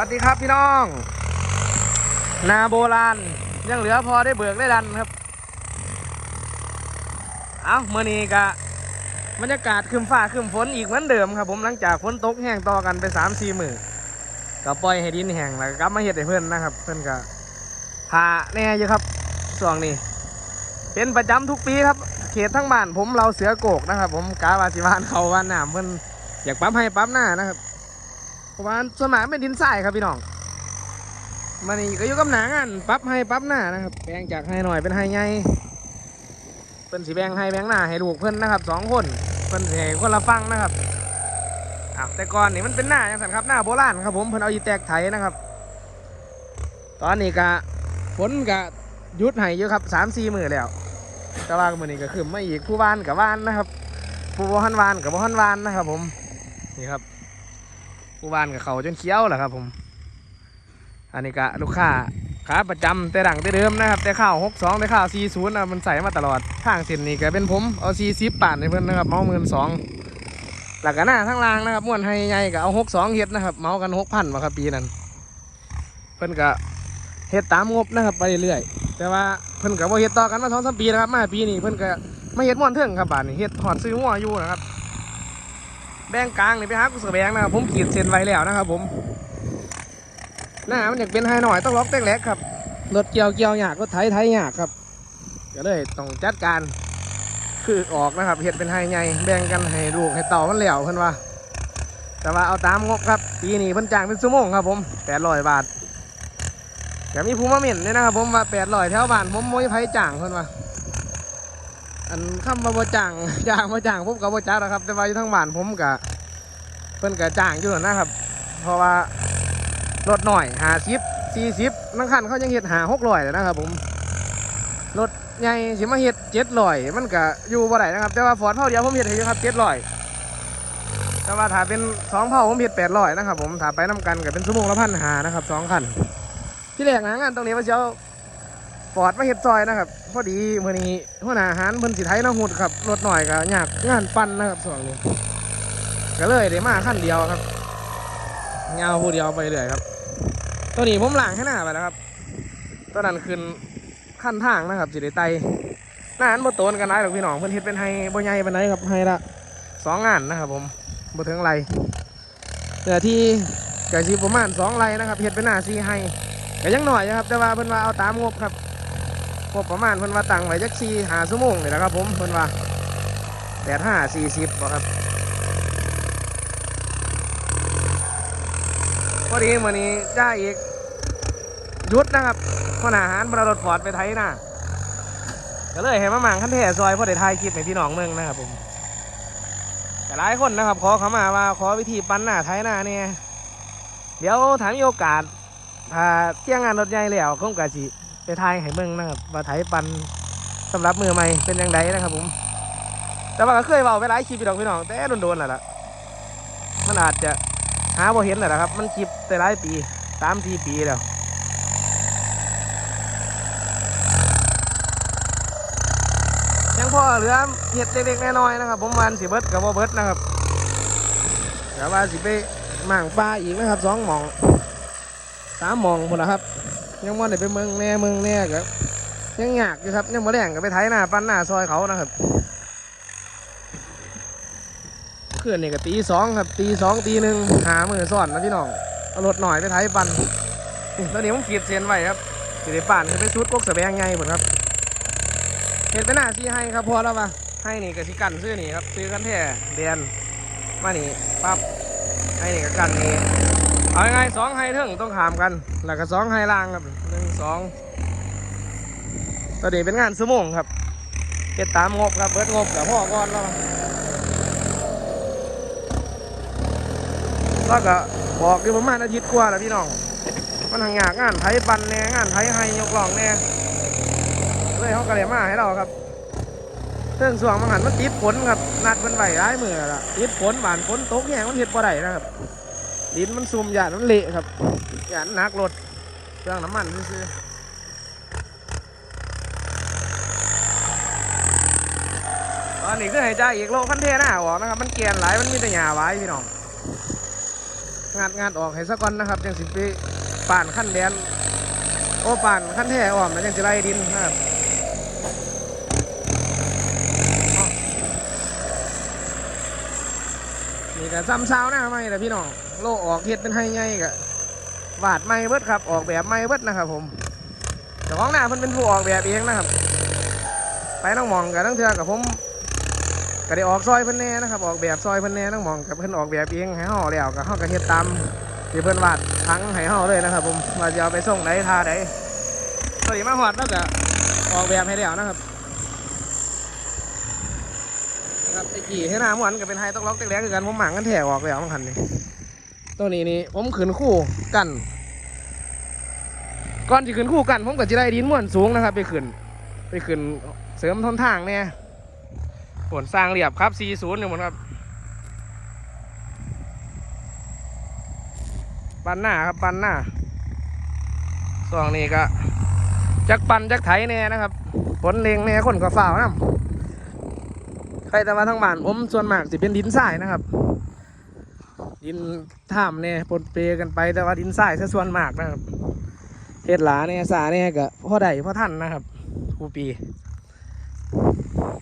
วัสดีครับพี่น้อง นาโบราณ ยังเหลือพอได้เบิกได้ดันครับ เอาเมื่อนี้กะบรรยากาศคืมฟ้าคืมฝนอีกเหมือนเดิมครับผมหลังจากฝนตกแห้งต่อกันไปสามสี่มือก็ปล่อยให้ดินแห้งแล้วก็มาเฮ็ดให้เพื่อนนะครับ เพื่อนก็หาแน่อยู่ครับช่วงนี้ เป็นประจำทุกปีครับเขตทั้งบ้านผมเราเสือโกกนะครับ ผมกาวาสิวานเขาวานน้ำเพื่อนอยากปั๊มให้ปั๊มหน้านะครับ เพราะว่าส่วนมากเป็นดินทรายครับพี่น้องมันนี่ก็อยู่กับหนางานปั๊บให้ปั๊บหน้านะครับแบ่งจากให้หน่อยเป็นให้ใหญ่เพิ่นสีแบ่งให้แบ่งหน้าให้ลูกเพิ่นนะครับสองคนเพิ่นให้คนละฟังนะครับอ้าวแต่ก่อนนี่มันเป็นหน้าอย่างสันครับหน้าโบราณครับผมเพิ่นเอาอีแตกไถนะครับ ตอนนี้ก็ฝนก็ยุดให้อยู่ครับสามสี่มือแล้วแต่ว่ามือนี้ก็ขึ้นมาอีกผู้วานกับวานนะครับผู้บ่ฮันวานกับบ่ฮันวานนะครับผมนี่ครับ ผู้วานกับเขาจนเคี้ยวแหละครับผม อันนี้ก็ลูกค้าขาประจำแต่ดังแต่เดิมนะครับ แต่ข้าวหกสองแต่ข้าวสี่ศูนย์นะมันใส่มาตลอดทางเส้นนี้ก็เป็นผมเอาสี่สิบป่านให้เพิ่อนนะครับเมาหมื่นสองหลักกันหน้าทั้งรางนะครับม้วนให้ใหญ่ก็เอาหกสองเฮ็ดนะครับ เมากันหกพันมาครับปีนั้นเพิ่อนก็เฮ็ดตามงบนะครับไปเรื่อยๆแต่ว่าเพิ่นก็บ่เฮ็ดต่อกันมาสองสามปีนะครับมาปีนี้เพิ่นก็ไม่เฮ็ดม่วนเทิงครับบ้าดนี้เฮ็ดหอดซื้อหัวอยู่นะครับ แบงกลางนี่ไปหากุศลแบงนะครับผมขีดเส้นไว้แล้วนะครับ ผมหน้ามันอยากเป็นไฮหน่อยต้องล็อกเต็กแหลกครับรถเกี่ยวเกี่ยวหยากรถไถไถหยากครับก็เลยต้องจัดการคือออกนะครับเห็ดเป็นไฮใหญ่แบ่งกันให้ลูกให้เต่ามันเหลวเพิ่นว่า แต่ว่าเอาตามงบครับ ปีนี้เพิ่นจ้างเป็นชั่วโมงครับผมแปดร้อยบาทแต่มีภูมิเมียนด้วยนะครับผมว่าแปดร้อยแถวบ้านผมมวยไผจ้างเพิ่นว่า อันคำว่าบ่จ้างจ้างบ่จ้างผมก็บ่จ้างนะครับ แต่ว่าอยู่ทั้งบ้านผมก็เพิ่นก็จ้างอยู่นะครับ เพราะว่ารถหน่อยหาสิบสี่สิบนั่งคันเขายังเฮ็ดหาหกร้อยเลยนะครับ ผมรถใหญ่สิมาเฮ็ดเจ็ดร้อย มันก็อยู่บ่ได้นะครับ แต่ว่าฟอร์ดเท่าเดียวผมเฮ็ดให้อยู่ครับเจ็ดร้อยแต่ว่าถ้าเป็นสองเผ่าผมเฮ็ดแปดร้อยนะครับ ผมถ้าไปนํกันก็เป็นชั่วโมงละพันหานะครับสองคันที่แรกนะงานตรงนี้ว่าเจ้า ฟอร์ดมาเฮ็ดซอยนะครับ พอดีมื้อนี้หัวหน้าอาหารเพิ่นสิไถนาหุดครับรถหน่อยก็ยากงานปั่นนะครับส่วนนี้ก็เลยได้มาขั้นเดียวครับเงาผู้เดียวไปเรื่อยครับ ตัวนี้ผมหล้างให้หน้าไปแล้วครับตัวนั้นขึ้นขั้นทางนะครับสิได้ไตหน้าอันบ่โตนกันได้หรอกพี่น้องเพิ่นเฮ็ดเป็นไฮบ่ใหญ่ปานใดครับไฮละสองงานนะครับ ผมบ่ถึงไรเนื้อที่ก็สิประมาณสองไรนะครับเฮ็ดเป็นหน้าสี่ไฮก็ยังหน่อยนะครับ แต่ว่าเพิ่นว่าเอาตามงบครับ งบประมาณเพิ่นว่าตั้งไว้จักสี่หาชั่วโมงนี่แหละครับผมเพิ่นว่าแปดห้าสี่สิบบ่ครับพอดีมื้อนี้จ้าอีกยุดนะครับคนอาหารบรรถฟอร์ดไปไทยนะก็เลยให้มาหมางขั้นแท่ซอยพอได้ถ่ายคลิปให้พี่น้องเมืองนะครับผมแต่หลายคนนะครับขอเขามาว่าขอวิธีปั้นหน้าไทยหน้าเนี่ยเดี๋ยวถามมีโอกาสถ้าเที่ยงงานรถใหญ่แล้วคงกะสิ ไปทายให้เบิ่งนะครับว่าไถปันสำหรับมือใหม่เป็นยังไงนะครับผม แต่ว่าก็เคยเบาไปหลายคลิปพี่น้องพี่น้องแต่โดนๆแหละล่ะมันอาจจะหาบ่เห็นแหละนะครับ มันคลิปแต่หลายปีสามสี่ปีแล้วยังพอเหลือเห็ดเล็กๆน้อยๆนะครับ ผมวันสิเบิร์ดกับบ่เบิร์ดนะครับแต่ว่าสิไปหม่างปลาอีกนะครับสองหมองสามหมองหมดแล้วครับ ยังมันได้ไปเมืองแน่เมืองแน่ก็ยังยากอยู่ครับยังมาแรงก็ไปไถหน้าปั้นหน้าซอยเขานะครับเพื่อนนี่ก็ตีสองครับตีสองตีหนึ่งหามือซ่อนนะพี่น้องเอารถหน่อยไปไถปันนี่ตอนนี้ผมขีดเส้นไว้ครับสิได้ป่านไปชุดกกสแบงไงหมดครับเห็นไปหน้าซีให้ครับพอแล้วปะให้นี่กับสิกันซื้อนี่ครับซื้อกันแท้เดียนมานี่ปั๊บให้นี่กับกันนี่ เอาไงสองไฮเทิงต้องขามกัน แล้วก็สองไฮล่างครับหนึ่งสองตอนนี้เป็นงานสมงครับเก็บตามงบครับเบิดงบกับพ่อก่อนแล้วแล้วก็บอกอยู่ประมาณอาทิตย์กว่าแล้วพี่น้อง มันทางยากงานไทยปันแน่งานไทยไฮยกล่องแน่เลยเขาก็เลยมาให้เราครับเรื่องส่วงมังหันมันติดฝนครับนัดมันไหวร้ายมือละติดฝนบานฝนตกแห้งมันเห็ดบ่ได้นะครับ ดินมันซุ่มหยาดมันเละครับหยาดหนักรถเครื่องน้ำมันซื้อตอนนี้ก็ให้ใจอีกโลคันเทน้าออกนะครับ มันเกลียนหลายมันมีแต่หยาไว้พี่น้องงาดงาดออกให้สักก่อนนะครับยังสิไปป่านขั้นแดนโอ้ป่านขั้นแท้ออมแล้วยังจะไล่ดินนะครับอ้อ นี่ก็ซ้ำเช้าหน้าไม่ละพี่น้องโลออกเฮ็ดเป็นให้ไงกะวาดไม่เบิดครับ ออกแบบไม่เบิดนะครับ ผมแต่ของหน้าเพิ่นเป็นผู้ออกแบบเองนะครับ ไปน้องมองกับทั้งเทือกับผมก็ได้ออกซอยเพิ่นแน่นะครับ ออกแบบซอยเพิ่นแน่น้องมองกับเพิ่นออกแบบเองให้ห่อแล้วก็ห่อกระเฮ็ดตามที่เพิ่นวาดทั้งให้ห่อเลยนะครับ ผมว่าจะเอาไปส่งไหนทาไหนพอดีมาหอดแล้วก็ออกแบบให้แล้วนะครับนะ ครับไอ้กี่ให้หน้าหมวนก็เป็นไฮต้องล็อกแรกๆคือกันผมหมังกันแถวออกแล้วมันคันนี้ตัวนี้นี่ผมขืนคู่กันก่อนที่ขืนคู่กัน ผมก็จะได้ดินม้วนสูงนะครับ ไปขืนไปขืนเสริมทนทางเนี่ยผลสร้างเรียบครับ 40อยู่หมดครับปันหน้าครับปันหน้าสองนี้ก็จักปันจักไถแน่นะครับผลเลงแน่คนก็ฝ่าวนะ ใครแต่มาทั้งบ้านผมส่วนมากสิเป็นดินทรายนะครับ ดินท่ามเนี่ยปนเปกันไปแต่ว่าดินทรายซะส่วนมากนะครับเฮ็ดหลาเนี่ยสาเนี่ยก็พ่อใดพ่อท่านนะครับครูปี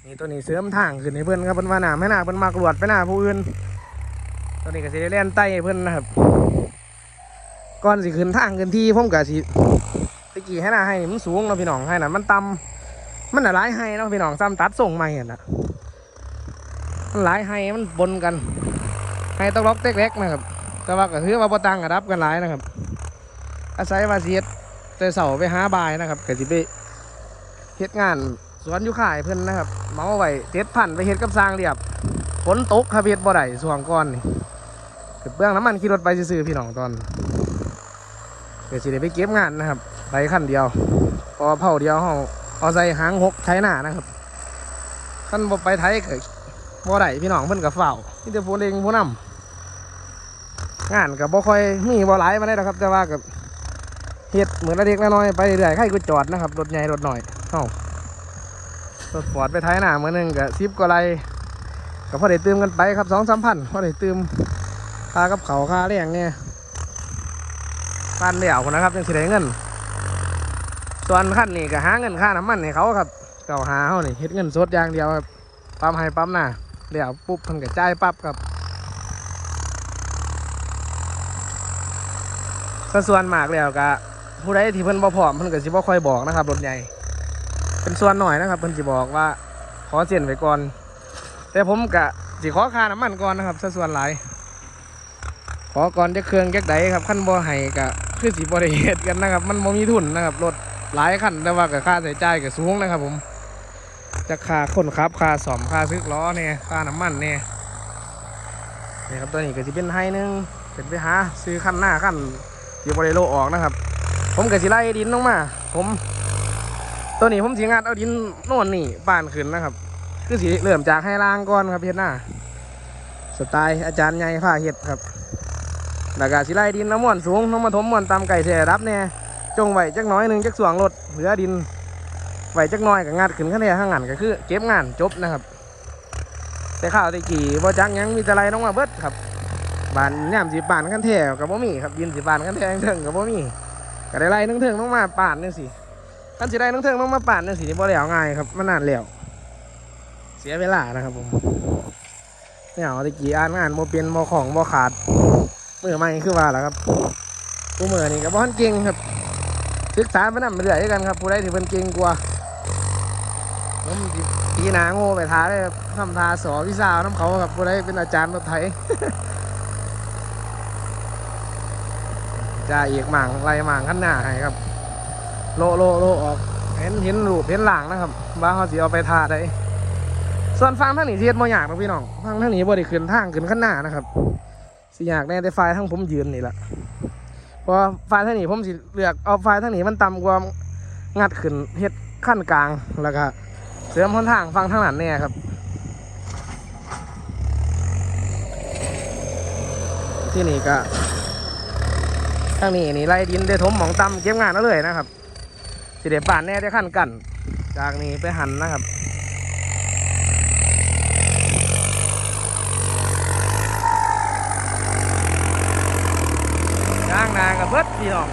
นี่ตัวนี้เสริมทางขึ้นให้เพื่อนครับเพื่อนว่าหนาไม่น่าเพื่อนมากรวดไปหน้าผู้อื่นตัวนี้ก็สิได้เล่นไต้เพื่อนนะครับก่อนสิขึ้นทางขึ้นที่ผมก็สิตะกี้ให้หน้าให้มันสูงเนาะพี่น้องให้น่ะมันต่ำมันน่ะหลายให้เนาะพี่น้องซ้ำตัดส่งใหม่อะนะ มันหลายให้มันบนกันให้ต้องล็อกเต็กๆนะครับ แต่ว่าก็คือว่าบ่ตังกับรับกันหลายนะครับ อาศัยว่าสิเฮ็ดแต่เสาไปหาบายนะครับก็สิไปเฮ็ดงานสวนอยู่ข่ายเพิ่อนนะครับเมาไว้เจ็ดพันไปเฮ็ดกับสร้างเรียบฝนตกครับเฮ็ดบ่ได้ส่วงก่อนนี่เปลืองน้ำมันขี่รถไปซื้อพี่น้องตอนเดี๋ยวสิได้ไปเก็บงานนะครับไปขั้นเดียวพอเผาเดียวเฮาเอาใส่หางหกไถหน้านะครับขั้นบ่ไปไถก็ บ่ได้พี่น้องเพิ่นก็เฝ้ามีแต่ผู้เล็งผู้นำงานก็บ่ค่อยมีบ่หลายมาได้ดอกครับ แต่ว่าก็เฮ็ดเหมือนเล็กน้อยไปเรื่อยๆใครก็จอดนะครับรถใหญ่รถหน่อยเฮารถฟอร์ดไปท้ายหน้าเมือหนึ่งกับซิปก็ไรก็พอได้ตืมกันไปครับสองสามพันพอได้ตืมค่ากับเขาค่าแรงเนี่ยปั้นเดี่ยวนะครับยังสิได้เงิน ส่วนขั้นนี่ก็หาเงินค่าน้ำมันให้เขาครับเก่าหาเขานี่เฮ็ดเงินสดอย่างเดียวครับปั๊มให้ปั๊มหน้า เดี๋ยวปุ๊บเพิ่นก็จ่ายปั๊บครับก็ส่วนมากแล้วก็ผู้ใดที่เพิ่นบ่พร้อมเพิ่นก็สิบ่ค่อยบอกนะครับรถใหญ่เป็นส่วนหน่อยนะครับ เพิ่นสิบอกว่าขอเส้นไว้ก่อน แต่ผมกะสิขอค่าน้ำมันก่อนนะครับส่วนหลายขอก่อนจะเครื่องแก๊กใดครับขั้นบ่ให้กะคือสิบ่ได้เฮ็ดกันนะครับ มันบ่มีทุนนะครับรถหลายคันแต่ว่ากับค่าใช้จ่ายก็สูงนะครับผม จะค่าคนขับค่าซ่อมค่าซื้อล้อเนี่ยค่าน้ำมันเนี่ยนี่ครับตัวนี้ก็สิเป็นไฮนึงเป็นไปหาซื้อคันหน้าคันที่บ่ได้โลออกนะครับ ผมก็สิไล่ดินลงมา ผม ตัวนี้ผมสีงานเอาดินโน่นนี่บานขึ้นนะครับ คือสีเริ่มจากให้ล่างก่อนครับเฮ็ดหน้าสไตล์อาจารย์ใหญ่ผ้าเฮ็ดครับแล้วก็สิไล่ดินน้ำม่วนสูงน้ำมาถมม่วนตามไก่เสียรับเนี่ยจงไว้จักน้อยหนึ่งจักสวงรถเหลือดิน ไว้จักหน้อยกับงานขึ้นขั้นแรกข้างงานก็คือ เก็บงานจบนะครับ แต่ข้าวตะกี้บ่จักยังมีแต่ไรน้องมาเบิดครับบานย่มสีบานขั้นแถวกับบ่มีครับดินสีบานขั้นแถวเทิงกับบ่มีก็ได้ไล่ทั้งเทิงต้องมาป่านนี่สิท่านสิได้ทั้งเทิงต้องมาปั่นนั่นสิบ่แล้วง่ายครับมันนานแล้วเสียเวลานะครับผมเนี่ยเอาตะกี้อ่านงานโมเป็นโมของโมขาดมือใหม่คือว่าแหละครับผู้มือนี่ก็บ่ทันเก่งครับศึกษาไปนำไปเรื่อยกันครับผู้ใดที่เพิ่นเก่งกว่า ผมปีหนาโง่ไปท้าเลยครับทำทาสอวิชาน้ำเขาครับผู้ใดเป็นอาจารย์รถไถจ่าเอกหมางไล่หมางขั้นหน้าให้ครับ โลโลโลออกเห็นเห็นรูปเห็นหลังนะครับว่าเขาสิเอาไปทาได้ส่วนฟังทางนี้เทียดบ่อยากนะพี่น้องฟังทางนี้บ่ได้ขึ้นทางขึ้นข้างหน้านะครับสิอยากแน่แต่ไฟล์ทางผมยืนนี่แหละเพราะไฟล์ทางนี้ผมสิเลือกเอาไฟล์ทางนี้มันต่ำกว่างัดขึ้นเฮ็ดขั้นกลางแล้วก็ เสริมหนทางฟังทางนั้นเนี่ยครับ ที่นี่ก็ทางนี้นี่ไล่ดินได้ถมหมองต่ำเก็บงานแล้วเลยนะครับ สิเดป่านแน่ได้ขั้นกัน จากนี้ไปหันนะครับล้างนากับเบิดพี่น้อง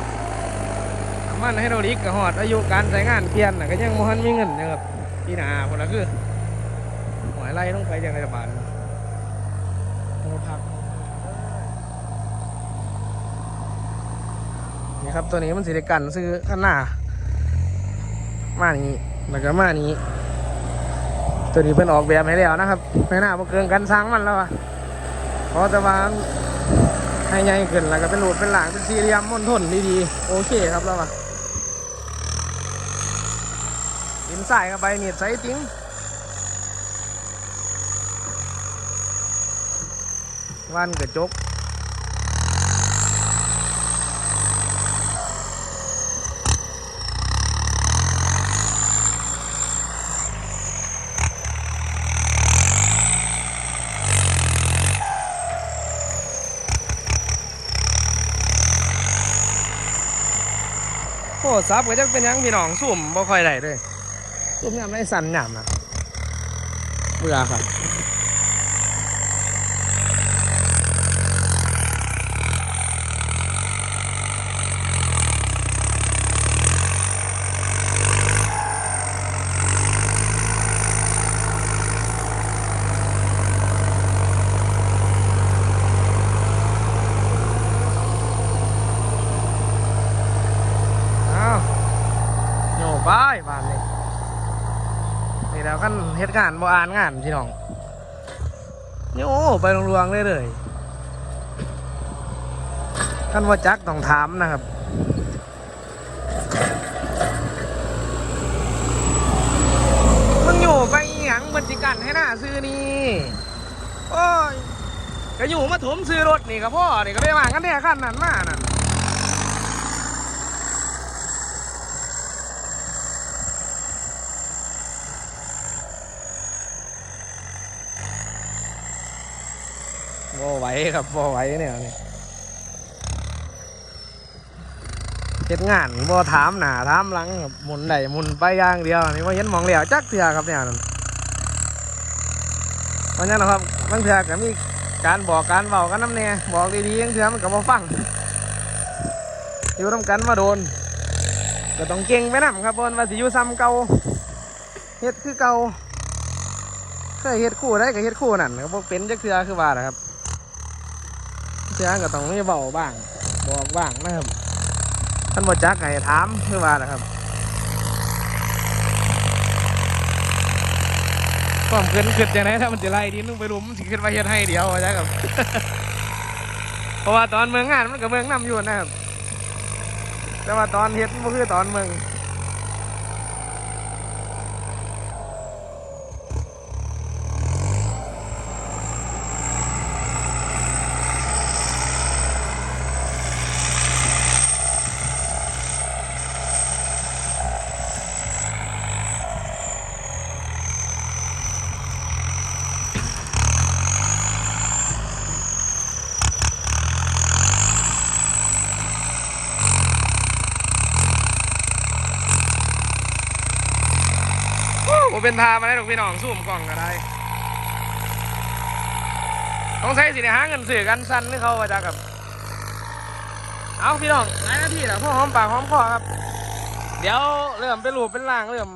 น้ำมันไฮโดรลิกกับหอดอายุการใช้งานเพียนก็ยังบ่ทันมีเงินนะครับ พี่นาคนละคือหอยไล่ต้องไปยังไงบาลโอ้พักนี่ครับตัวนี้มันสิได้กันซื้อข้างหน้า มานี้แล้วก็มานี้ ตัวนี้เป็นออกแบบให้แล้วนะครับไม่น่าบ่เกินกันสร้างมันแล้วอะเพราะแต่ว่าให้ใหญ่ขึ้นแล้วก็เป็นรูปเป็นหลังเป็นสี่เหลี่ยมมนทนดีๆโอเคครับแล้วอะินใส่เข้าไปมีดใส่ติ้งวันกระจกโอ้ซับก็จะเป็นยังพี่น้องสุ่มบ่ค่อยได้เลย สุ่มยำไม่สั่นยำนะเบื่อครับ อ้าวโยบายบ้านนี่นี่แล้วกันเฮ็ด งานบ่อ่านงานพี่น้องโยไปลวงๆเลยเลยท่านว่าจักต้องถามนะครับมึงอยู่ไปหยังบัญชีกันให้หน้าซื้อนี่โอ้ยก็อยู่มาถมซื้อรถนี่กับพ่อนี่ก็ไปว่ากันแน่ขั้นนั้นมานั่น บ่ไหวครับบ่ไหวเนี่ยเฮ็ดงานบ่ถามหน้าถามหลังครับหมุนได้หมุนไปอย่างเดียวนี่ว่าเห็นหมองแล้วจักเทื่อครับเนี่ยนั่นเพราะนั้นนะครับบางเทื่อก็มีการบอกการเว้ากันน้ำแน่บอกดีๆยังเทื่อมันก็บ่ฟังอยู่นำกันมาโดนก็ต้องเก่งไปนํครับเพราะว่าสิอยู่ซ้ำเก่าเฮ็ดคือเก่าเคยเฮ็ดคู่ได้ก็เฮ็ดคู่นั่นก็บ่เป็นจักเทื่อคือว่าล่ะครับ เชื่อก็ต้องมีเบาบ้าง บอกบ้างนะครับท่านบอจักไห้ถามคือว่านะครับความเกินขึ้นจังไดถ้ามันจะไล่ดินลงไปรุมมันสิขึ้นมาเฮ็ดให้เดียวว่าจักครับ เพราะว่าตอนเมืองงานมันก็เมืองนำอยู่นะครับ แต่ว่าตอนเฮ็ดมันคือตอนเมืองผม เป็นทามาได้ดอกพี่น้องสู้มกล่องก็ได้ต้องใช้สิเนี่ยหาเงินสื่อกันสั้นให้เขาว่าจักครับ เอาพี่น้องหลายนาทีแล้วพ่อหอมปากหอมคอครับ เดี๋ยวเริ่มเป็นรูปเป็นร่างเริ่ม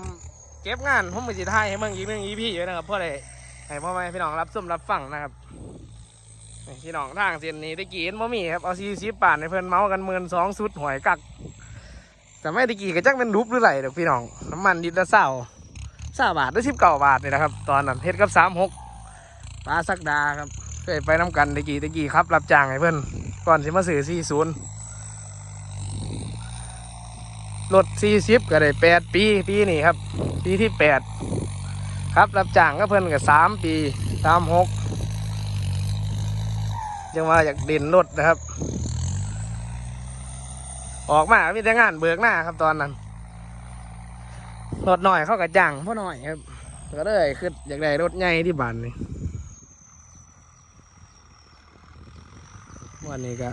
เก็บงานผมไปสิทายให้เมืองอีกหนึ่งอีพีอยู่นะครับเพื่อได้ให้พ่อแม่พี่น้องรับชมรับฟังนะครับพี่น้องทางเส้นนี้ตะกี้เห็นบ่มีครับเอาซีซีป่านในเพื่อนเมาส์กันเมือนสองสุดหวยกักแต่ไม่ตะกี้ก็จักเป็นรูปหรือไรเด็กพี่น้องน้ำมันดิบละเศร้า สาบาทหรือสิบเก้าบาทนี่นะครับ ตอนนั้นเฮ็ดกับสามหกปลาสักดาครับเคยไปน้ำกันตะกี้ตะกี้ครับ รับจ้างให้เพื่อนก่อนสิมาซื้อสี่ศูนย์รถสี่สิบก็ได้แปดปีปีนี่ครับ ปีที่แปดครับรับจ้างก็เพิ่อนก็สามปีสามหกยังว่าอยากเด่นรถนะครับ ออกมามีแต่งานเบิกหน้าครับตอนนั้น รถหน่อยเข้าก็จ้างพ่อหน่อยครับ ก็เลยคืออยากได้รถใหญ่ที่บ้านนี่วันนี้ก็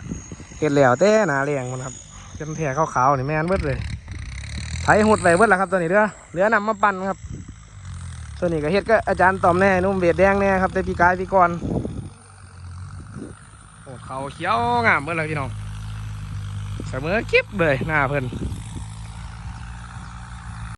เห็ดแล้วแต่หนาเลียงมันครับเป็นแผลขาวๆนี่แม่นเบิดเลยไถหุดไปเบิดแล้วครับตัวนี้เด้อเหลือนำมาปั่นครับ ตัวนี้ก็เฮ็ดก็อาจารย์ตอมแน่นุ่มเบียดแดงแน่ครับแต่ปีกายปีก่อนโอ้เขาเขียวงามเบิดเลยพี่น้องเสมอคลิปเลยหน้าเพิ่น